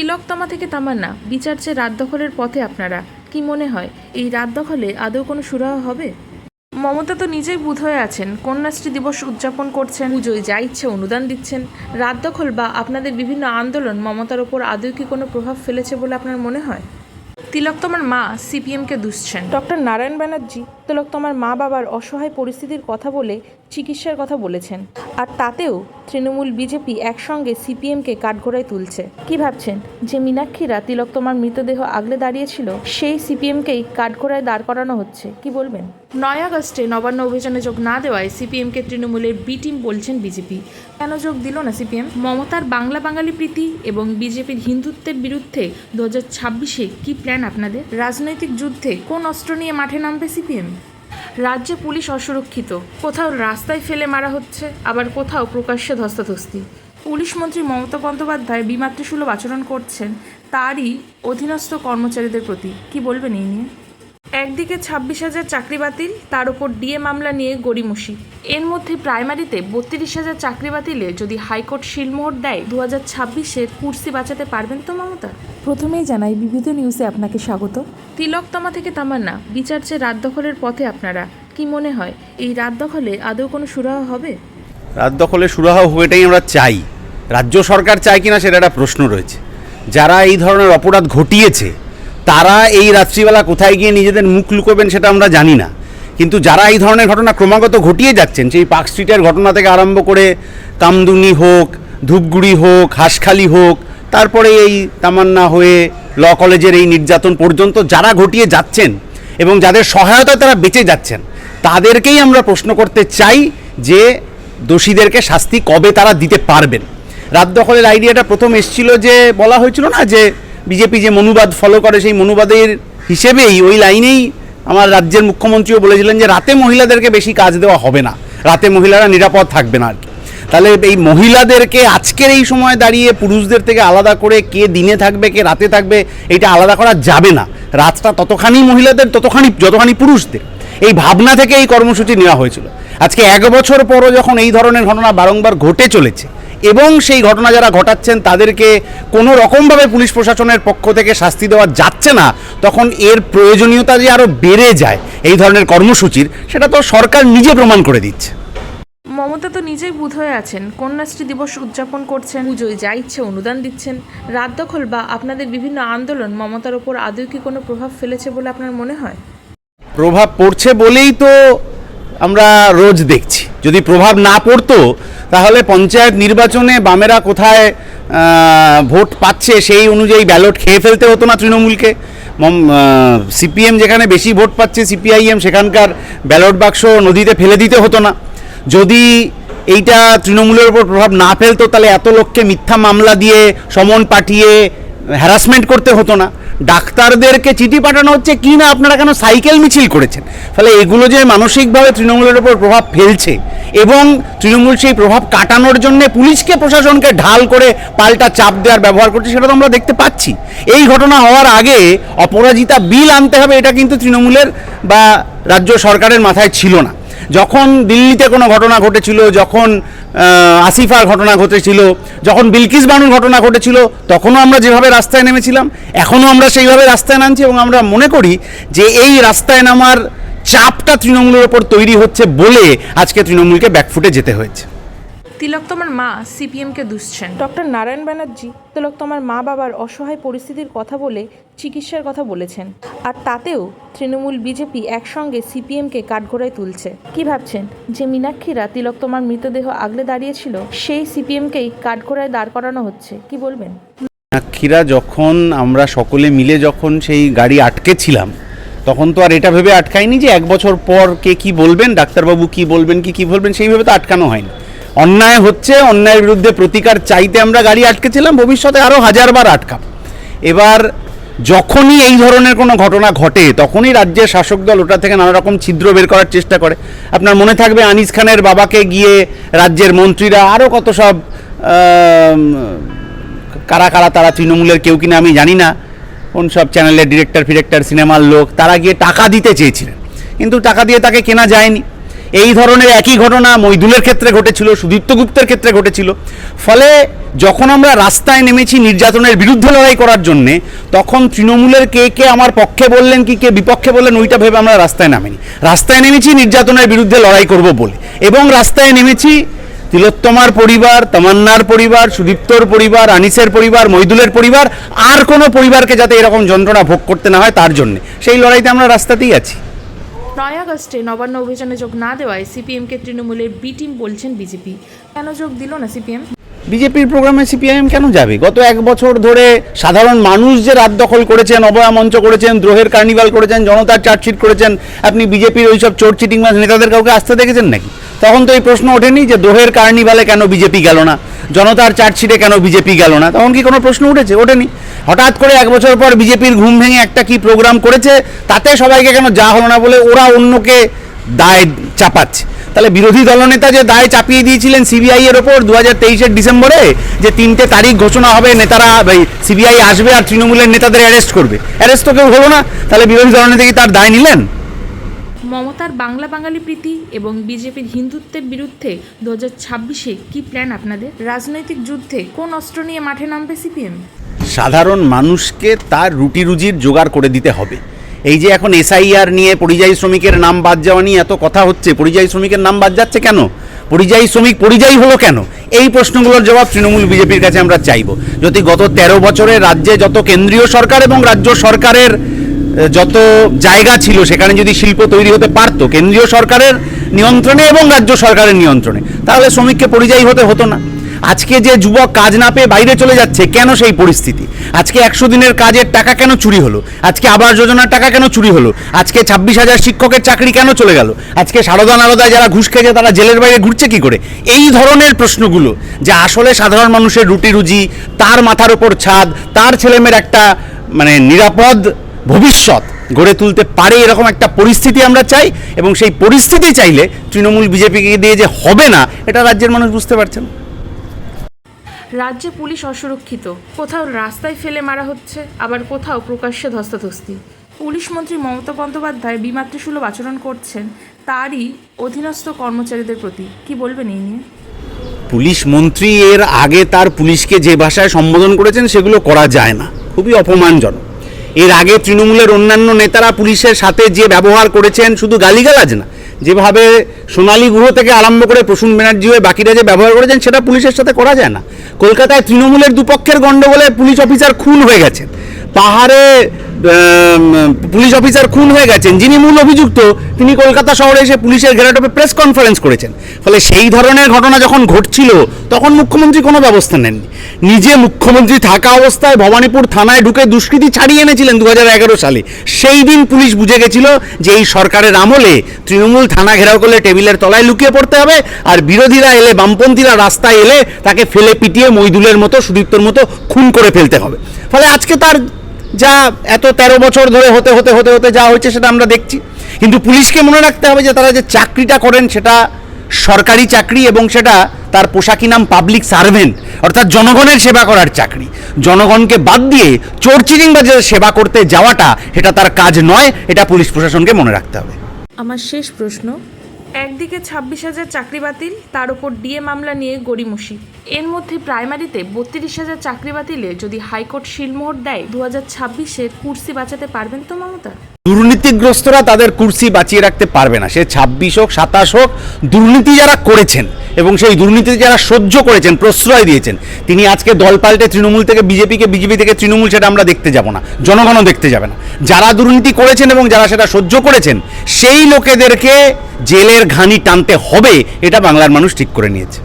তিলকতমা থেকে তামান্না বিচার চেয়ে রাত দখলের পথে আপনারা। কি মনে হয়, এই রাত দখলে আদৌ কোনো সুরাহ হবে? মমতা তো নিজেই বুধ হয়ে আছেন, কন্যাশ্রী দিবস উদযাপন করছেন, পুজোয় যা ইচ্ছে অনুদান দিচ্ছেন। রাত দখল বা আপনাদের বিভিন্ন আন্দোলন মমতার ওপর আদৌ কি কোনো প্রভাব ফেলেছে বলে আপনার মনে হয়? তিলকতমার মা সিপিএমকে দুষছেন ডক্টর নারায়ণ ব্যানার্জি তিলক তোমার মা বাবার অসহায় পরিস্থিতির কথা বলে চিকিৎসার কথা বলেছেন। আর তাতেও তৃণমূল বিজেপি একসঙ্গে সিপিএমকে কাঠগড়ায় তুলছে। কি ভাবছেন? যে মীনাক্ষীরা তিলকতমার মৃতদেহ আগলে দাঁড়িয়েছিল সেই সিপিএমকেই কাঠগড়ায় দাঁড় করানো হচ্ছে কি বলবেন? নয় আগস্টে নবান্ন অভিযানে যোগ না দেওয়ায় সিপিএমকে তৃণমূলের বি টিম বলছেন বিজেপি। কেন যোগ দিল না সিপিএম? মমতার বাংলা বাঙালি প্রীতি এবং বিজেপির হিন্দুত্বের বিরুদ্ধে দু হাজার ছাব্বিশে কী প্ল্যান আপনাদের? রাজনৈতিক যুদ্ধে কোন অস্ত্র নিয়ে মাঠে নামবে সিপিএম? রাজ্যে পুলিশ অসুরক্ষিত। কোথাও রাস্তায় ফেলে মারা হচ্ছে, আবার কোথাও প্রকাশ্যে ধস্তাধস্তি। পুলিশ মন্ত্রী মমতা বন্দ্যোপাধ্যায় বিমাতৃসুলভ আচরণ করছেন, তারই অধীনস্থ কর্মচারীদের প্রতি। কি বলবেন এই নিয়ে? একদিকে ছাব্বিশ হাজার চাকরি বাতিল তার উপর ডিএ মামলা নিয়ে গড়িমসি। এর মধ্যে প্রাইমারিতে বত্রিশ হাজার চাকরি বাতিলে যদি হাইকোর্ট শিলমোহর দেয় দু হাজার ছাব্বিশের কুর্সি বাঁচাতে পারবেন তো মমতা? প্রথমেই জানাই বিবিধ নিউজে আপনাকে স্বাগত। তিলকতমা থেকে তামান্না বিচার চেয়ে রাত দখলের পথে আপনারা। কি মনে হয় এই রাত দখলে আদৌ কোনো সুরাহা হবে? রাত দখলে সুরাহা হোক এটাই আমরা চাই। রাজ্য সরকার চায় কিনা সেটা একটা প্রশ্ন রয়েছে। যারা এই ধরনের অপরাধ ঘটিয়েছে তারা এই রাত্রিবেলা কোথায় গিয়ে নিজেদের মুখ লুকোবেন সেটা আমরা জানি না। কিন্তু যারা এই ধরনের ঘটনা ক্রমাগত ঘটিয়ে যাচ্ছেন, সেই পার্ক স্ট্রিটের ঘটনা থেকে আরম্ভ করে কামদুনি হোক, ধূপগুড়ি হোক, হাঁসখালি হোক, তারপরে এই তামান্না হয়ে ল কলেজের এই নির্যাতন পর্যন্ত যারা ঘটিয়ে যাচ্ছেন এবং যাদের সহায়তায় তারা বেঁচে যাচ্ছেন, তাদেরকেই আমরা প্রশ্ন করতে চাই যে দোষীদেরকে শাস্তি কবে তারা দিতে পারবেন। রাত দখলের আইডিয়াটা প্রথম এসেছিল যে, বলা হয়েছিল না যে বিজেপি যে মনুবাদ ফলো করে, সেই মনুবাদের হিসেবেই ওই লাইনেই আমার রাজ্যের মুখ্যমন্ত্রীও বলেছিলেন যে রাতে মহিলাদেরকে বেশি কাজ দেওয়া হবে না। রাতে মহিলারা নিরাপদ থাকবে না আর কি। তাহলে এই মহিলাদেরকে আজকের এই সময় দাঁড়িয়ে পুরুষদের থেকে আলাদা করে কে দিনে থাকবে, কে রাতে থাকবে এটা আলাদা করা যাবে না। রাতটা ততখানি মহিলাদের, ততখানি, যতখানি পুরুষদের। এই ভাবনা থেকে এই কর্মসূচি নেওয়া হয়েছিল। আজকে এক বছর পরও যখন এই ধরনের ঘটনা বারংবার ঘটে চলেছে এবং সেই ঘটনা যারা ঘটাচ্ছেন তাদেরকে কোনো রকমভাবে পুলিশ প্রশাসনের পক্ষ থেকে শাস্তি দেওয়া যাচ্ছে না। তখন এর প্রয়োজনীয়তা যে আরও বেড়ে যায় এই ধরনের কর্মসূচির সেটা তো সরকার নিজে প্রমাণ করে দিচ্ছে। মমতা তো নিজেই বুধ হয়ে আছেন। কন্যাশ্রী দিবস উদযাপন করছেন পুজোয় যা ইচ্ছে অনুদান দিচ্ছেন। রাত দখল বা আপনাদের বিভিন্ন আন্দোলন মমতার ওপর আদৌ কি কোনো প্রভাব ফেলেছে বলে আপনার মনে হয়? প্রভাব পড়ছে বলেই তো আমরা রোজ দেখছি। যদি প্রভাব না পড়তো, তাহলে পঞ্চায়েত নির্বাচনে বামেরা কোথায় ভোট পাচ্ছে সেই অনুযায়ী ব্যালট খেয়ে ফেলতে হতো না তৃণমূলকে। সিপিএম যেখানে বেশি ভোট পাচ্ছে, সিপিআইএম সেখানকার ব্যালট বাক্স নদীতে ফেলে দিতে হতো না। যদি এইটা তৃণমূলের উপর প্রভাব না ফেলতো, তাহলে এত লোককে মিথ্যা মামলা দিয়ে, সমন পাঠিয়ে হ্যারাসমেন্ট করতে হতো না। ডাক্তারদেরকে চিঠি পাঠানো হচ্ছে কি না আপনারা কেন সাইকেল মিছিল করেছেন? ফলে এগুলো যে মানসিকভাবে তৃণমূলের উপর প্রভাব ফেলছে এবং তৃণমূল সেই প্রভাব কাটানোর জন্য পুলিশকে প্রশাসনকে ঢাল করে পাল্টা চাপ দেওয়ার ব্যবহার করছে সেটা তো আমরা দেখতে পাচ্ছি। এই ঘটনা হওয়ার আগে অপরাজিতা বিল আনতে হবে এটা কিন্তু তৃণমূলের বা রাজ্য সরকারের মাথায় ছিল না। যখন দিল্লিতে কোনো ঘটনা ঘটেছিল, যখন আসিফার ঘটনা ঘটেছিল, যখন বিলকিস বানুর ঘটনা ঘটেছিল, তখনও আমরা যেভাবে রাস্তায় নেমেছিলাম, এখনও আমরা সেইভাবে রাস্তায় নামছি এবং আমরা মনে করি যে এই রাস্তায় নামার চাপটা তৃণমূলের ওপর তৈরি হচ্ছে বলে আজকে তৃণমূলকে ব্যাকফুটে যেতে হয়েছে। তিলকতমার মা সিপিএমকে দুষছেন। ডক্টর নারায়ণ ব্যানার্জি তিলক তোমার মা বাবার অসহায় পরিস্থিতির কথা বলে চিকিৎসার কথা বলেছেন। আর তাতেও তৃণমূল বিজেপি একসঙ্গে সিপিএমকে কাঠগড়ায় তুলছে। কি ভাবছেন? যে মীনাক্ষীরা তিলক তোমার মৃতদেহ আগলে দাঁড়িয়েছিল সেই সিপিএমকেই কাঠগড়ায় দাঁড় করানো হচ্ছে কি বলবেন? সাক্ষীরা যখন আমরা সকলে মিলে যখন সেই গাড়ি আটকেছিলাম তখন তো আর এটা ভেবে আটকায়নি যে এক বছর পর কে কি বলবেন ডাক্তারবাবু কি বলবেন কি কি বলবেন সেইভাবে তো আটকানো হয়নি। অন্যায় হচ্ছে, অন্যায়ের বিরুদ্ধে প্রতিকার চাইতে আমরা গাড়ি আটকেছিলাম, ভবিষ্যতে আরও হাজারবার আটকাব। এবার যখনই এই ধরনের কোনো ঘটনা ঘটে, তখনই রাজ্যের শাসক দল ওটা থেকে নানা রকম ছিদ্র বের করার চেষ্টা করে। আপনার মনে থাকবে আনিস খানের বাবাকে গিয়ে রাজ্যের মন্ত্রীরা আরও কত সব কারা কারা তারা তৃণমূলের কেউ কিনা আমি জানি না, কোন সব চ্যানেলের ডিরেক্টর ফিরেক্টর সিনেমার লোক, তারা গিয়ে টাকা দিতে চেয়েছিলেন। কিন্তু টাকা দিয়ে তাকে কেনা যায়নি। এই ধরনের একই ঘটনা মৈদুলের ক্ষেত্রে ঘটেছিল, সুদীপ্ত গুপ্তের ক্ষেত্রে ঘটেছিল। ফলে যখন আমরা রাস্তায় নেমেছি নির্যাতনের বিরুদ্ধে লড়াই করার জন্যে, তখন তৃণমূলের কে কে আমার পক্ষে বললেন, কি কে বিপক্ষে বললেন, ওইটা ভেবে আমরা রাস্তায় নামিনি। রাস্তায় নেমেছি নির্যাতনের বিরুদ্ধে লড়াই করব বলে। এবং রাস্তায় নেমেছি তিলোত্তমার পরিবার, তামান্নার পরিবার, সুদীপ্তর পরিবার, আনিসের পরিবার মৈদুলের পরিবার, আর কোনো পরিবারকে যাতে এরকম যন্ত্রণা ভোগ করতে না হয় তার জন্যে। সেই লড়াইতে আমরা রাস্তাতেই আছি। নয় আগস্টে নবান্ন অভিযানে যোগ না দেওয়ায় সিপিএমকে তৃণমূলের বি টিম বলছেন বিজেপি। কেন যোগ দিল না সিপিএম? বিজেপির প্রোগ্রামে সিপিআইএম কেন যাবে? গত এক বছর ধরে সাধারণ মানুষ যে রাত দখল করেছেন, অবয়া মঞ্চ করেছেন, দ্রোহের কার্নিভাল করেছেন, জনতার চার্জশিট করেছেন, আপনি বিজেপির ওইসব চোর চিটিংবাজ নেতাদের কাউকে আসতে দেখেছেন নাকি? তখন তো এই প্রশ্ন ওঠেনি যে দ্রোহের কার্নিভালে কেন বিজেপি গেল না, জনতার চার্জশিটে কেন বিজেপি গেল না? তখন কি কোনো প্রশ্ন উঠেছে? ওঠেনি। হঠাৎ করে এক বছর পর বিজেপির ঘুম ভেঙে একটা কি প্রোগ্রাম করেছে, তাতে সবাইকে কেন যা হলো না বলে ওরা অন্যকে দায় চাপাচ্ছে। তাহলে বিরোধী দলনেতা যে দায় চাপিয়ে দিয়েছিলেন সিবিআই এর ওপর দু হাজার তেইশের ডিসেম্বরে, যে তিনটে তারিখ ঘোষণা হবে, নেতারা সিবিআই আসবে আর তৃণমূলের নেতাদের অ্যারেস্ট করবে। অ্যারেস্ট তো কেউ হলো না, তাহলে বিরোধী দলনেতা কি তার দায় নিলেন? মমতার বাংলা বাঙালি প্রীতি এবং বিজেপির হিন্দুত্বের বিরুদ্ধে দু হাজার ছাব্বিশে কী প্ল্যান আপনাদের? রাজনৈতিক যুদ্ধে কোন অস্ত্র নিয়ে মাঠে নামবে সিপিএম সাধারণ মানুষকে তার রুটি রুজির জোগাড় করে দিতে হবে। এই যে এখন এসআইআর নিয়ে পরিযায়ী শ্রমিকের নাম বাদ যাওয়া নিয়ে এত কথা হচ্ছে, পরিযায়ী শ্রমিকের নাম বাদ যাচ্ছে কেন? পরিযায়ী শ্রমিক পরিযায়ী হলো কেন? এই প্রশ্নগুলোর জবাব তৃণমূল বিজেপির কাছে আমরা চাইব। যদি গত তেরো বছরে রাজ্যে যত কেন্দ্রীয় সরকার এবং রাজ্য সরকারের যত জায়গা ছিল, সেখানে যদি শিল্প তৈরি হতে পারতো, কেন্দ্রীয় সরকারের নিয়ন্ত্রণে এবং রাজ্য সরকারের নিয়ন্ত্রণে, তাহলে শ্রমিককে পরিযায়ী হতে হতো না। আজকে যে যুবক কাজ না পেয়ে বাইরে চলে যাচ্ছে, কেন সেই পরিস্থিতি? আজকে একশো দিনের কাজের টাকা কেন চুরি হলো? আজকে আবাস যোজনার টাকা কেন চুরি হলো? আজকে ছাব্বিশ হাজার শিক্ষকের চাকরি কেন চলে গেল? আজকে সারদা নারদায় যারা ঘুষ খেয়েছে, তারা জেলের বাইরে ঘুরছে কি করে? এই ধরনের প্রশ্নগুলো যে আসলে সাধারণ মানুষের রুটি রুজি, তার মাথার ওপর ছাদ, তার ছেলেমেয়ের একটা মানে নিরাপদ ভবিষ্যৎ গড়ে তুলতে পারে এরকম একটা পরিস্থিতি আমরা চাই এবং সেই পরিস্থিতি চাইলে তৃণমূল বিজেপিকে দিয়ে যে হবে না, এটা রাজ্যের মানুষ বুঝতে পারছেন রাজ্যে পুলিশ অসুরক্ষিত। কোথাও রাস্তায় ফেলে মারা হচ্ছে, আবার কোথাও প্রকাশ্যে ধস্তাধস্তি। পুলিশ মন্ত্রী মমতা বন্দ্যোপাধ্যায় বিমাতৃসুলভ আচরণ করছেন তারই অধীনস্থ কর্মচারীদের প্রতি। কি বলবেন এই নিয়ে? পুলিশ মন্ত্রী এর আগে তার পুলিশকে যে ভাষায় সম্বোধন করেছেন সেগুলো করা যায় না। খুবই অপমানজনক। এর আগে তৃণমূলের অন্যান্য নেতারা পুলিশের সাথে যে ব্যবহার করেছেন শুধু গালিগালাজ না যেভাবে সোনালী গুহ থেকে আরম্ভ করে প্রসূন ব্যানার্জি হয়ে বাকিরা যে ব্যবহার করেছেন, সেটা পুলিশের সাথে করা যায় না। কলকাতায় তৃণমূলের দুপক্ষের গণ্ডগোলে পুলিশ অফিসার খুন হয়ে গেছেন। পাহাড়ে পুলিশ অফিসার খুন হয়ে গেছেন, যিনি মূল অভিযুক্ত, তিনি কলকাতা শহরে এসে পুলিশের ঘেরাটোপে প্রেস কনফারেন্স করেছেন। ফলে সেই ধরনের ঘটনা যখন ঘটছিল, তখন মুখ্যমন্ত্রী কোনো ব্যবস্থা নেননি। নিজে মুখ্যমন্ত্রী থাকা অবস্থায় ভবানীপুর থানায় ঢুকে দুষ্কৃতী ছাড়িয়ে এনেছিলেন দু হাজার এগারো সালে। সেই দিন পুলিশ বুঝে গেছিল যে এই সরকারের আমলে তৃণমূল থানা ঘেরাও করলে টেবিলের তলায় লুকিয়ে পড়তে হবে, আর বিরোধীরা এলে, বামপন্থীরা রাস্তায় এলে তাকে ফেলে পিটিয়ে মইদুলের মতো, সুদীপ্তর মতো খুন করে ফেলতে হবে। ফলে আজকে তার যা এত তেরো বছর ধরে হতে হতে হতে হতে যা হচ্ছে সেটা আমরা দেখছি। কিন্তু পুলিশকে মনে রাখতে হবে যে তারা যে চাকরিটা করেন সেটা সরকারি চাকরি এবং সেটা তার পোশাকি নাম পাবলিক সার্ভেন্ট অর্থাৎ জনগণের সেবা করার চাকরি। জনগণকে বাদ দিয়ে চোর চিরিংবাজের সেবা করতে যাওয়াটা এটা তার কাজ নয়, এটা পুলিশ প্রশাসনকে মনে রাখতে হবে। আমার শেষ প্রশ্ন একদিকে ছাব্বিশ হাজার চাকরি বাতিল, তার উপর ডিএ মামলা নিয়ে গড়িমসি। এর মধ্যে প্রাইমারিতে বত্রিশ হাজার চাকরি বাতিলে যদি হাইকোর্ট শিলমোহর দেয় দু হাজার ছাব্বিশের কুর্সি বাঁচাতে পারবেন তো মমতা? দুর্নীতিগ্রস্তরা তাদের কুর্সি বাঁচিয়ে রাখতে পারবে না। সে ছাব্বিশ হোক, সাতাশ হোক, দুর্নীতি যারা করেছেন এবং সেই দুর্নীতি যারা সহ্য করেছেন, প্রশ্রয় দিয়েছেন, তিনি আজকে দল পাল্টে তৃণমূল থেকে বিজেপিকে, বিজেপি থেকে তৃণমূল সেটা আমরা দেখতে যাব না, জনগণও দেখতে যাবে না। যারা দুর্নীতি করেছেন এবং যারা সেটা সহ্য করেছেন, সেই লোকেদেরকে জেলের ঘানি টানতে হবে, এটা বাংলার মানুষ ঠিক করে নিয়েছে।